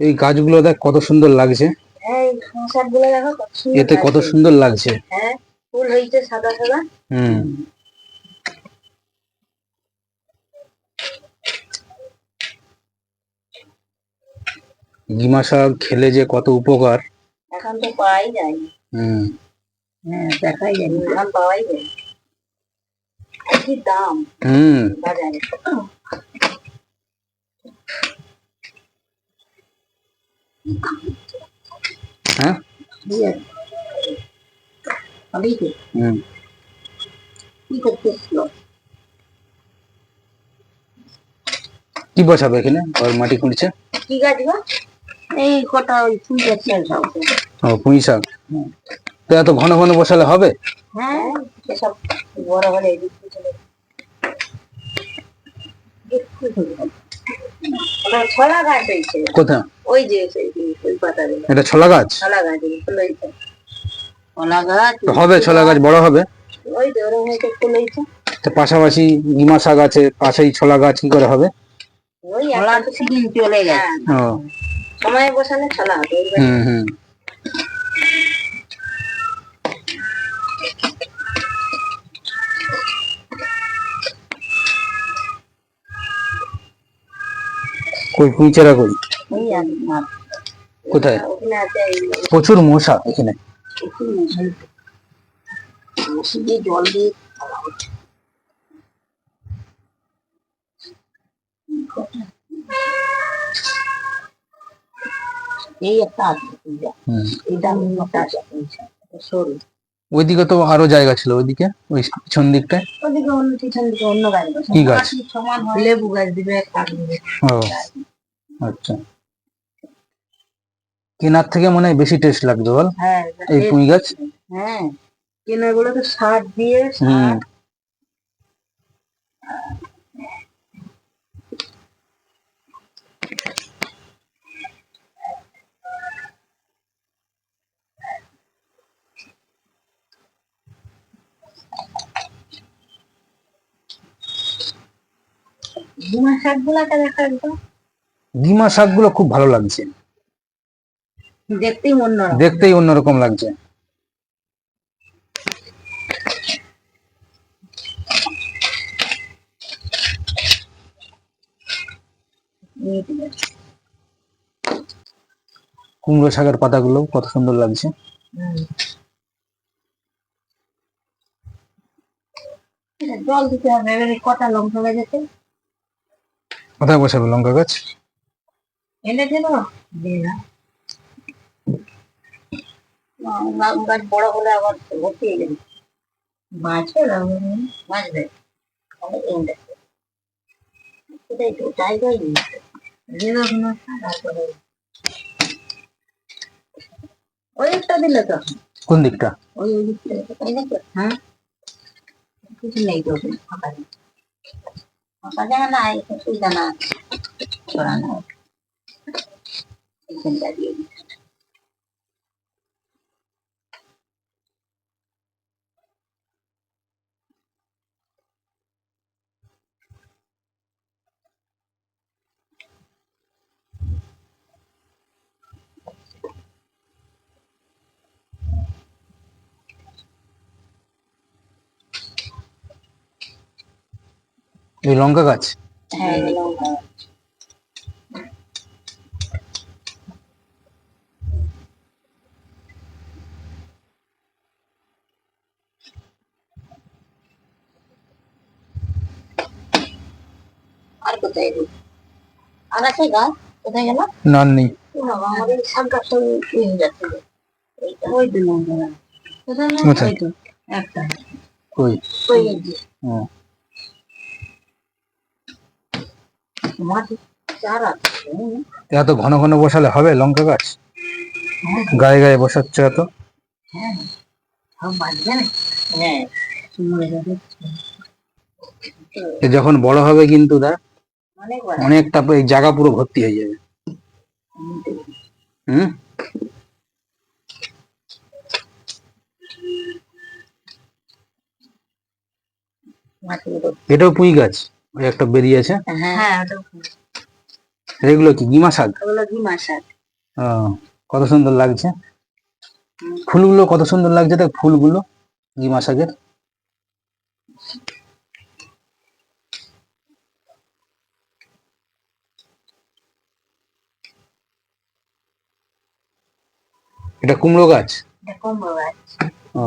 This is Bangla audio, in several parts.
এই গাছগুলো দেখ কত সুন্দর লাগছে। এতে কত সুন্দর লাগছে। হ্যাঁ ফুল হয়েছে সাদা সাদা। হুম। গিমা শাক খেলে যে কত উপকার। এখন তো পাওয়াই যায়। হুম। হ্যাঁ দেখাই যায় এখন পাওয়াই যায়। কি দাম। হুম। বাজারে। হ্যাঁ? কি হুম। কি করতেছিল বসাবে এখানে? আর মাটি খুঁড়ছে? কি গাছ গো এই কটা ওই ফুল গাছ সব ও পুঁই শাক। তো এত ঘন ঘন বসালে হবে? হ্যাঁ এসব বড় হলে ছলা গাছ হয়েছে কোথায়? ওই যে ওই পাতা এটা ছোলা গাছ ছলা গাছ ছলা গাছ হবে ছোলা গাছ বড় হবে। ওই যে ওরকম হয়েছে ফুল হয়েছে তো পাশাপাশি গিমা শাক আছে পাশেই ছোলা গাছ কি করে হবে? ওই ছলা তো সিজন চলে গেছে। সময় বসালে ছলা হবে হুম হুম। কই পুঁই কই। কোথায়? প্রচুর মশা এখানে। একটু জল দিয়ে এই এটা সরু। ওইদিকে তো আরও জায়গা ছিল ওইদিকে? ওই পিছন দিকটায় ওদিকে অন্য পিছন দিকে অন্য গাছ। কি গাছ? সমান লেবু গাছ দিবে দিবে। ও। আচ্ছা। কেনার থেকে মনে হয় বেশি টেস্ট লাগছে বল? হ্যাঁ এই পুঁই গাছ? হ্যাঁ কেনাগুলো তো সার দিয়ে হুম। সার ডিমা শাক গুলাকে দেখা একদম ডিমা শাকগুলো খুব ভালো লাগছে। দেখতেই নরম দেখতেই অন্যরকম লাগছে। কুমড়ো শাকের পাতাগুলো কত সুন্দর লাগছে। জল দিতে হবে কটা লঙ্কা গাছ আছে? কোথায় বসাবে লঙ্কা গাছ? এনে দেব দে না। গাছ বড় হলে আবার ভর্তি হয়ে যাবে। এনে এটাই তো নেই তারপরে ওই একটা দিলে তো কোন দিকটা? ওই ওই দিকটা তাই নাকি? হ্যাঁ? কিছু নেই তো ফাঁকা ফাঁকা না সুবিধা না ছড়ানো এখানটা দিয়ে দিই। এই লঙ্কা গাছ হ্যাঁ এই লঙ্কা কোথায়? আর আছে গাছ কোথায় গেল? নান নেই আমাদের ওই তো কোথায় তো, একটা। কই? এত ঘন ঘন বসালে হবে লঙ্কা গাছ? হ্যাঁ। গায়ে গায়ে বসাচ্ছ এত? হ্যাঁ। হ্যাঁ। যখন বড় হবে কিন্তু দা অনেক অনেকটা এই জায়গা পুরো ভর্তি হয়ে যাবে। হুম? এটাও পুঁই গাছ? ওই একটা বেরিয়েছে হ্যাঁ। ওটা এগুলো কি গিমা শাক? কত সুন্দর লাগছে। ফুলগুলো কত সুন্দর লাগছে দেখ ফুলগুলো গিমা শাকের। এটা কুমড়ো গাছ? কুমড়ো গাছ। ও।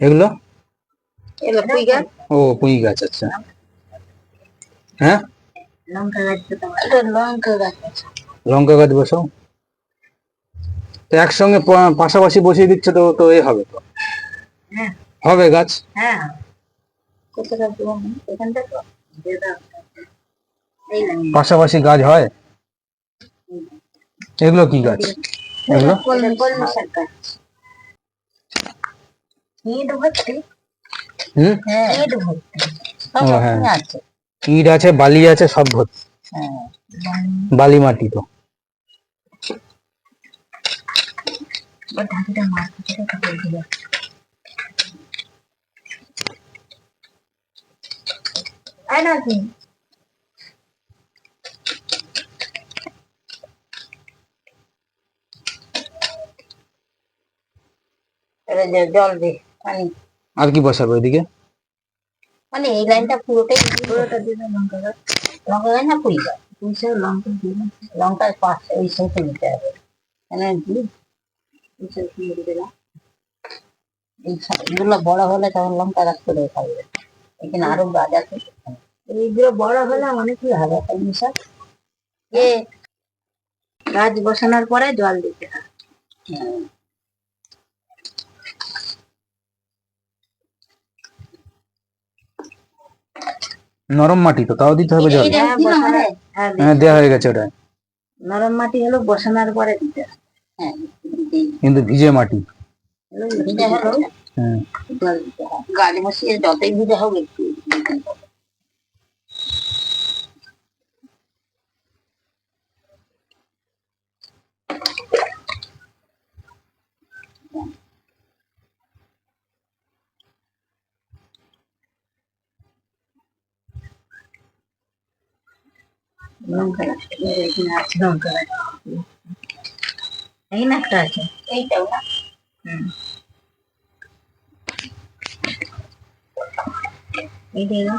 এগুলো? ও পুঁই গাছ আচ্ছা। হ্যাঁ? গাছ লঙ্কা গাছ। বসাও। তো একসঙ্গে পাশাপাশি বসিয়ে দিচ্ছে তো তো এ হবে তো। হ্যাঁ। হবে গাছ? হ্যাঁ। পাশাপাশি গাছ হয়? এগুলো কি গাছ? এগুলো? ইট হ্যাঁ। ইট আছে বালি আছে সব ভর্তি। বালি মাটি তো। ওর ঢাকিটা মাছ থেকে কাপড় দিলে আয় না কি এটা যে জল দে পানি। আর কি বসাবে ওইদিকে? মানে এই লাইনটা পুরোটাই পুরোটা দিলে লঙ্কা গাছ লঙ্কা গাছ না পুঁই গাছ? পুঁই লঙ্কা দিলে লঙ্কার পাশে ওই সাইডে দিতে হবে। কেন দিই ওই সাইডে দিয়ে দিলাম এই এগুলো বড় হলে তখন লঙ্কা গাছ করে খাবে। এখানে আরও গাছ আছে এইগুলো বড় হলে অনেকই হবে? কলমি শাক? এ গাছ বসানোর পরে জল দিতে হয়। নরম মাটি তো তাও দিতে হবে জল। হ্যাঁ, হ্যাঁ, হ্যাঁ দেওয়া হয়ে গেছে ওটা। নরম মাটি হলো বসানোর পরে দিতে হ্যাঁ কিন্তু ভিজে মাটি। জল গাছ বসিয়ে যতই ভিজে হোক একটু লঙ্কা এই যে এখানে আছে লঙ্কা গাছ। এই না একটা আছে এইটাও না হুম এইটাই না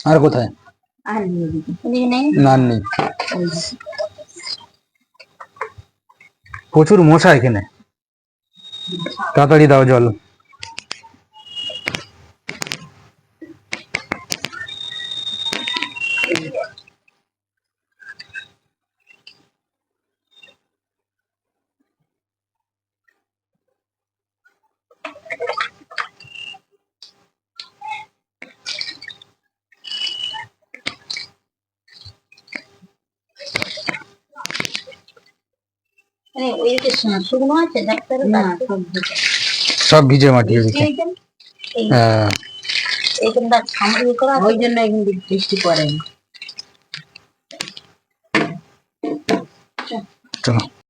আর কোথায়? আর দিয়ে নেই না নেই। প্রচুর মশা এখানে। তাড়াতাড়ি দাও জল। মানে ওইদিকে শু- শুকনো আছে ডাক্তার সব ভিজে। মাটি এদিকে হ্যাঁ। এইখানটা সামগ্রী করা ওই জন্য এখান বৃষ্টি পড়েনি। চলো।